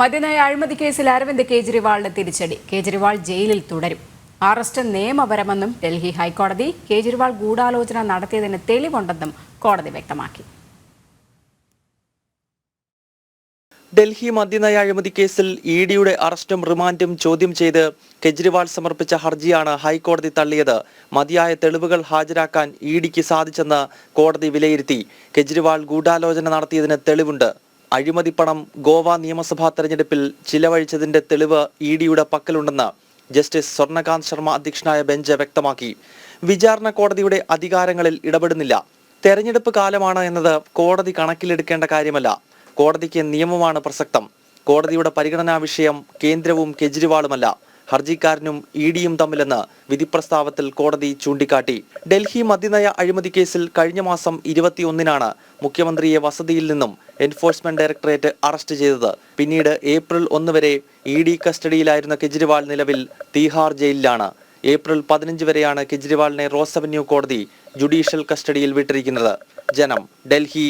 മദ്യനയ അഴിമതി കേസിൽ അരവിന്ദ് കേജ്രിവാളിന് തിരിച്ചടി. കേജ്രിവാൾ ജയിലിൽ തുടരും. അറസ്റ്റ് നിയമപരമെന്നും ഡൽഹി ഹൈക്കോടതി കേജ്രിവാൾ ഗൂഢാലോചന നടത്തിയതിന് തെളിവുണ്ടെന്നും കോടതി വ്യക്തമാക്കി. ഡൽഹി മദ്യനയ അഴിമതി കേസിൽ ഇ ഡിയുടെ അറസ്റ്റും റിമാൻഡും ചോദ്യം ചെയ്ത് കെജ്രിവാൾ സമർപ്പിച്ച ഹർജിയാണ് ഹൈക്കോടതി തള്ളിയത്. മതിയായ തെളിവുകൾ ഹാജരാക്കാൻ ഇ ഡിക്ക് സാധിച്ചെന്ന് കോടതി വിലയിരുത്തി. കെജ്രിവാൾ ഗൂഢാലോചന നടത്തിയതിന് തെളിവുണ്ട്. അഴിമതി പണം ഗോവ നിയമസഭാ തെരഞ്ഞെടുപ്പിൽ ചിലവഴിച്ചതിന്റെ തെളിവ് ഇ ഡിയുടെ പക്കലുണ്ടെന്ന് ജസ്റ്റിസ് സ്വർണകാന്ത് ശർമ്മ അധ്യക്ഷനായ ബെഞ്ച് വ്യക്തമാക്കി. വിചാരണ കോടതിയുടെ അധികാരങ്ങളിൽ ഇടപെടുന്നില്ല. തെരഞ്ഞെടുപ്പ് കാലമാണ് എന്നത് കോടതി കണക്കിലെടുക്കേണ്ട കാര്യമല്ല. കോടതിക്ക് നിയമമാണ് പ്രസക്തം. കോടതിയുടെ പരിഗണനാ വിഷയം കേന്ദ്രവും കെജ്രിവാളുമല്ല. ഹർജിക്കാരനും ഇ ഡിയും തമ്മിലെന്ന് വിധിപ്രസ്താവത്തിൽ കോടതി ചൂണ്ടിക്കാട്ടി. ഡൽഹി മദ്യനയ അഴിമതി കേസിൽ കഴിഞ്ഞ മാസം ഇരുപത്തിയൊന്നിനാണ് മുഖ്യമന്ത്രിയെ വസതിയിൽ നിന്നും എൻഫോഴ്സ്മെന്റ് ഡയറക്ടറേറ്റ് അറസ്റ്റ് ചെയ്തത്. പിന്നീട് ഏപ്രിൽ ഒന്ന് വരെ ഇ ഡി കസ്റ്റഡിയിലായിരുന്ന കെജ്രിവാൾ നിലവിൽ തീഹാർ ജയിലിലാണ്. ഏപ്രിൽ പതിനഞ്ച് വരെയാണ് കെജ്രിവാളിനെ റോസ് അവന്യൂ കോടതി ജുഡീഷ്യൽ കസ്റ്റഡിയിൽ വിട്ടിരിക്കുന്നത്. ജനം ഡൽഹി